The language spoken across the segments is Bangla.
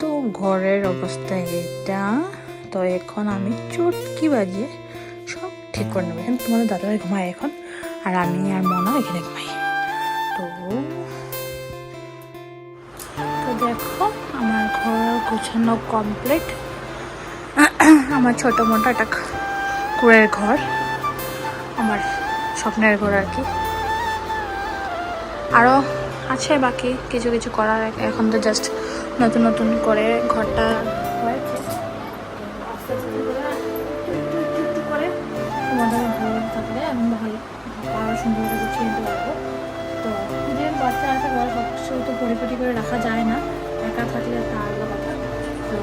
তো ঘরের অবস্থা এটা। তো এখন আমি চটকি বাজিয়ে সব ঠিক করে নেব। এখন তোমাদের দাদাভাই ঘুমায় এখন, আর আমি আর মনা এখানে ঘুমাই। তো তো দেখো, আমার ঘর গোছানো কমপ্লিট আমার ছোটো মোটো একটা কুড়ের ঘর, আমার স্বপ্নের ঘর আর কি। আরও আছে বাকি, কিছু কিছু করার এখন তো জাস্ট নতুন নতুন করে ঘরটা তোমাদের আমি ভালো সুন্দর গুছিয়ে তো পরিপাটি করে রাখা যায় না একা থাকলে তা আলাদা কথা তো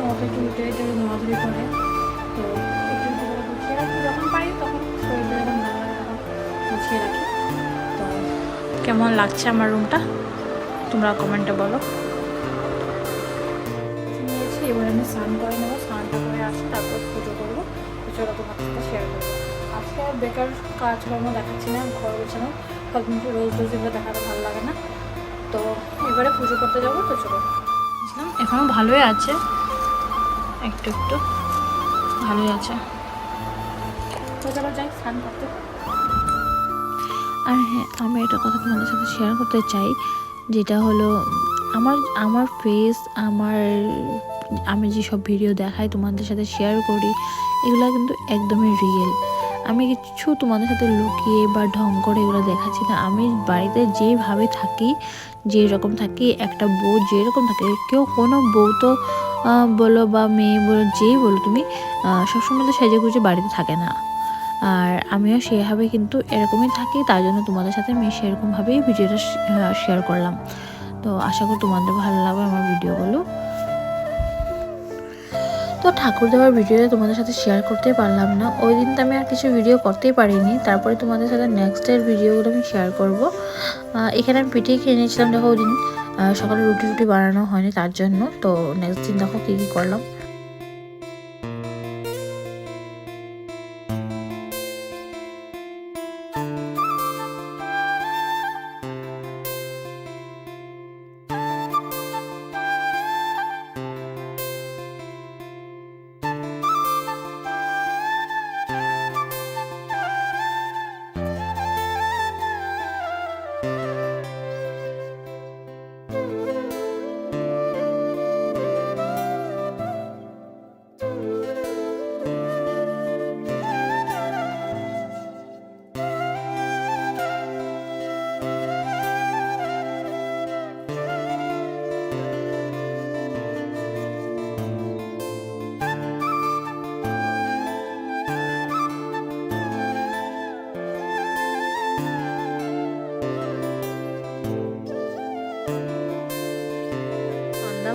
আমাকে একটু উঠে উঠে করে তো একটু গুছিয়ে রাখি যখন পারি তখন শরীরটা যখন ভালো লাগে তখন গুছিয়ে রাখি তো কেমন লাগছে আমার রুমটা তোমরা কমেন্টে বলো এবার আমি স্নান করে নেব স্নানটা করে আসি, তারপর পুজো করব। পুজোটা তোমার সাথে শেয়ার করব। আজকে আর বেকার কাজকর্ম দেখাচ্ছি না, ঘর গোছানো। সব রোজ রোজ এগুলো দেখাতে ভালো লাগে না। তো এবারে পুজো করতে যাব, তো চলো। বুঝলাম? এখনও ভালোই আছে। একটু একটু ভালোই আছে। চলো স্নান করতে। আর হ্যাঁ আমি একটা কথা তোমাদের সাথে শেয়ার করতে চাই। যেটা হলো, আমার আমার ফেস আমার আমি যেসব ভিডিও দেখাই, তোমাদের সাথে শেয়ার করি, এগুলো কিন্তু একদমই রিয়েল আমি কিছু তোমাদের সাথে লুকিয়ে বা ঢং করে এগুলো দেখাচ্ছি না। আমি বাড়িতে যেভাবে থাকি যে রকম থাকি, একটা বউ যেরকম থাকে, কেউ কোনো বউ তো বলো বা মেয়ে বলো, যেই বলো তুমি সবসময় তো সেজে গুজে বাড়িতে থাকে না। আর আমিও সেভাবে কিন্তু এরকমই থাকি, তার জন্য তোমাদের সাথে আমি সেরকমভাবেই ভিডিওটা শেয়ার করলাম। তো আশা করি তোমাদের ভালো লাগবে আমার ভিডিওগুলো তো ঠাকুর দেওয়ার ভিডিওটা তোমাদের সাথে শেয়ার করতে পারলাম না। ওই দিন তো আমি আর কিছু ভিডিও করতেই পারিনি। তারপরে তোমাদের সাথে নেক্সট ডের ভিডিওগুলো আমি শেয়ার করব। এখানে আমি পিঠে খেয়ে নিয়েছিলাম, দেখো ওই দিন সকালে রুটি রুটি বানানো হয়নি তার জন্য। তো নেক্সট দিন দেখো কী কী করলাম।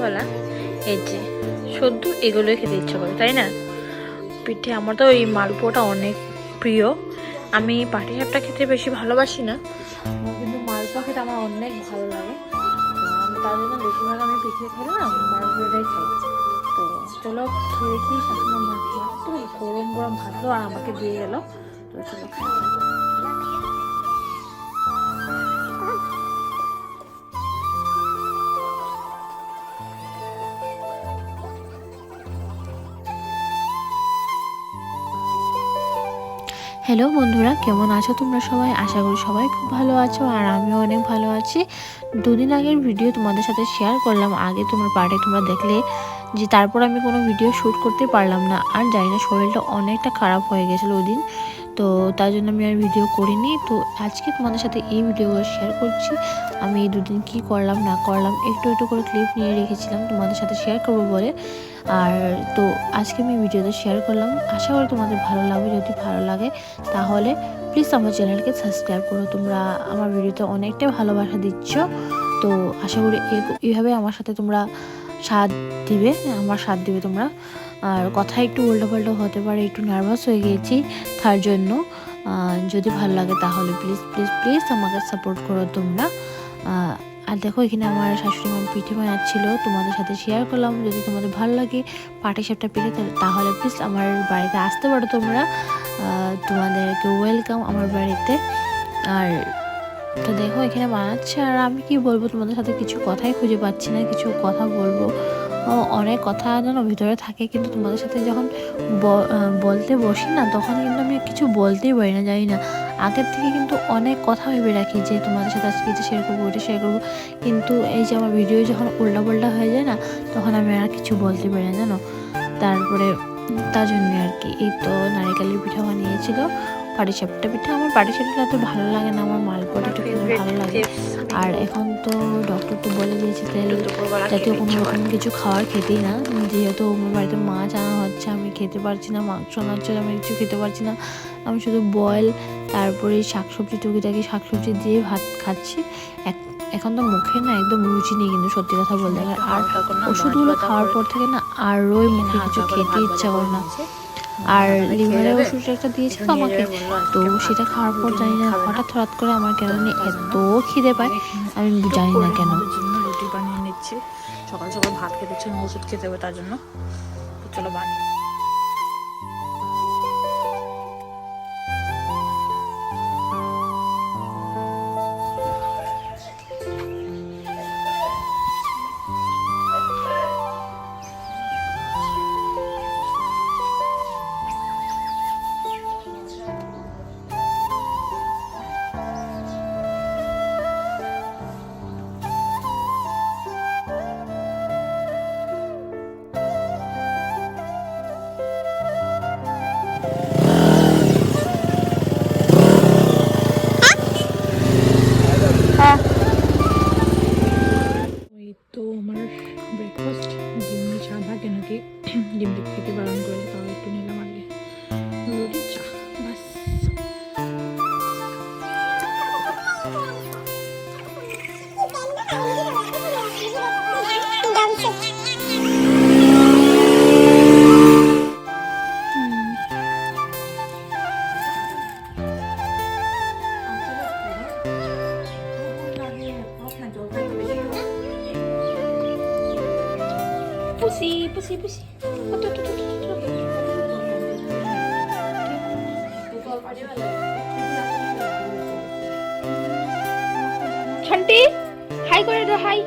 সন্ধ্যাবেলা এই যে সদ্য এগুলোই খেতে ইচ্ছা করে, তাই না? পিঠে আমার তো এই মালপোয়াটা অনেক প্রিয়। আমি পাটি সাপটা খেতে বেশি ভালোবাসি না, কিন্তু মালপোয়া খেতে আমার অনেক ভালো লাগে। তার জন্য বেশিরভাগ আমি পিঠে খেলে না মালপোয়াটাই খাই। তো চলো খেয়ে দেখি, শাশুড়ি মা গরম গরম ভাতও আর আমাকে দিয়ে গেল। তো চলো খাই। হ্যালো বন্ধুরা, কেমন আছো তোমরা সবাই? আশা করি সবাই খুব ভালো আছো আর আমিও অনেক ভালো আছি। দুদিন আগের ভিডিও তোমাদের সাথে শেয়ার করলাম। আগে তোমার পার্টে তোমরা দেখলে যে তারপর আমি কোনো ভিডিও শ্যুট করতে পারলাম না। আর জানি না শরীরটা অনেকটা খারাপ হয়ে গেছিল ওই দিন। তো তার জন্য আমি আর ভিডিও করিনি। তো আজকে তোমাদের সাথে এই ভিডিওগুলো শেয়ার করছি। আমি এই দুদিন কি করলাম, না করলাম, একটু একটু করে ক্লিপ নিয়ে রেখেছিলাম, তোমাদের সাথে শেয়ার করব বলে। আর তো আজকে আমি ভিডিওতে শেয়ার করলাম। আশা করি তোমাদের ভালো লাগবে। যদি ভালো লাগে, তাহলে প্লিজ আমার চ্যানেলকে সাবস্ক্রাইব করো। তোমরা আমার ভিডিওতে অনেকটাই ভালোবাসা দিচ্ছ। তো আশা করি এইভাবে আমার সাথে তোমরা সাথ দিবে, আমার সাথ দিবে তোমরা। আর কথা একটু উল্টোপাল্টো হতে পারে একটু নার্ভাস হয়ে গিয়েছি তার জন্য যদি ভালো লাগে তাহলে প্লিজ প্লিজ প্লিজ আমাকে সাপোর্ট করো তোমরা। আর দেখো এখানে আমার শাশুড়ি মা পিঠে বানাচ্ছিল তোমাদের সাথে শেয়ার করলাম। যদি তোমাদের ভালো লাগে পাটি সাপটা পিঠে তাহলে প্লিজ আমার বাড়িতে আসতে পারো তোমরা। তোমাদেরকে ওয়েলকাম আমার বাড়িতে। আর তো দেখো এখানে বানাচ্ছে আর আমি কি বলব তোমাদের সাথে কিছু কথাই খুঁজে পাচ্ছি না কিছু কথা বলব। অনেক কথা যেন ভিতরে থাকে কিন্তু তোমাদের সাথে যখন বলতে বসি না তখন কিন্তু আমি কিছু বলতেই পারি না জানি না। আগের থেকে কিন্তু অনেক কথা ভেবে রাখি যে তোমাদের সাথে আজকে এটা শেয়ার করব ওইটা শেয়ার করব। কিন্তু এই যে আমার ভিডিও যখন উল্টা পাল্টা হয়ে যায় না তখন আমি আর কিছু বলতে পারি না জানো? তারপরে তার জন্য আর কি। এই তো নারিকেলের পিঠা বানিয়েছিল পাটিসাপটা পিঠা। আমার পাটিসাপটা এত ভালো লাগে না আমার মালপোয়াটা খেতে ভালো লাগে। আর এখন তো ডক্টর তো বলে দিয়েছে জাতীয় কোনো রকম কিছু খাওয়ার খেতেই না। যেহেতু আমার বাড়িতে মাছ আনা হচ্ছে আমি খেতে পারছি না মাংস আনা হচ্ছে আমি কিছু খেতে পারছি না। আমি শুধু বয়েল তারপরে শাকসবজি টুকিটাকি শাকসবজি দিয়ে ভাত খাচ্ছি। এক- এখন তো মুখে না একদম রুচি নেই কিন্তু সত্যি কথা বলতে গেলে। আর ওষুধগুলো খাওয়ার পর থেকে না আরোই মুখে কিছু খেতে ইচ্ছা করে না। আর লিভারের ওষুধ একটা দিয়েছিল আমাকে, তো সেটা খাওয়ার পর জানি না, হঠাৎ হঠাৎ করে আমার কেন এত খিদে পায়, আমি জানি না কেন। রুটি বানিয়ে নিচ্ছি। সকাল সকাল ভাত খেতে ওষুধ খেতে হবে তার জন্য। চলো বানিয়ে পুষি পুষি পুষি ছন্টি হাই করে দাও হাই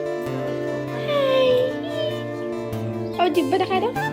আবার জিব্বা দেখায় দাও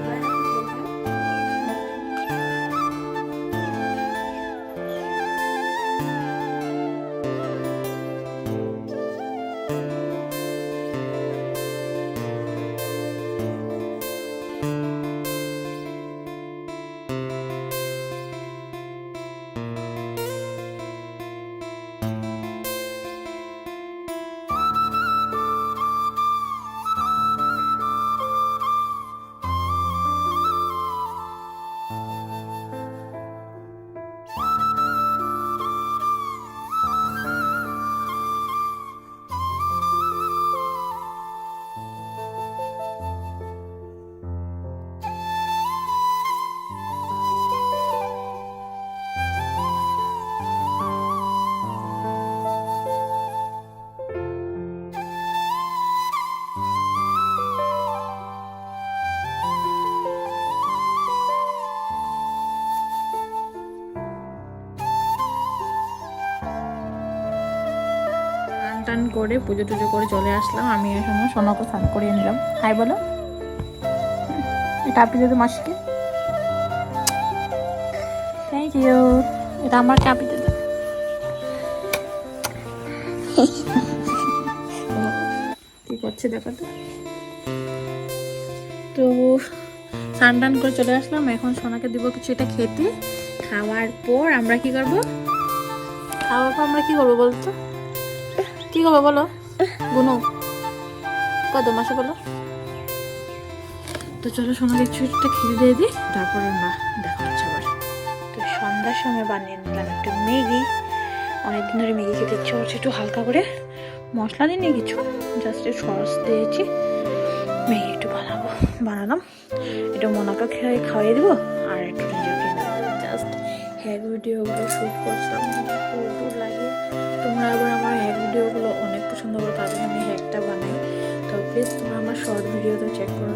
করে, পুজো টুজো করে চলে আসলাম। আমি এই সময় সোনাকে স্নান করিয়ে নিলাম। হাই, বলো। এটা আপনি মাসিকে? থ্যাংক ইউ এটা আমার কাপি দিদি। কি করছে দেখো তো। তো স্নান টান করে চলে আসলাম। এখন সোনাকে দিব কিছু এটা খেতে। খাওয়ার পর আমরা কি করব? খাওয়ার পর আমরা কি করব বলতো? কি করব বলো? গুনু কত মাসে বলো? তো চলো সোনাকে একটু একটা খেতে দিয়ে দিই তারপর আমরা দেখা হচ্ছে আবার। তো সন্ধ্যার সময় বানিয়ে নিলাম একটু ম্যাগি। অনেকদিন ধরে ম্যাগি খেতে ইচ্ছে হচ্ছে একটু হালকা করে মশলা দিইনি কিছু জাস্ট একটু সস দিয়েছি। ম্যাগি একটু বানাবো বানালাম। একটু মনাকে খেয়ে খাইয়ে দেবো আর একটু নিজেও খেয়ে নেব জাস্ট হ্যাগ ভিডিওগুলো শ্যুট করছিলাম ভিডিওটা চেক করো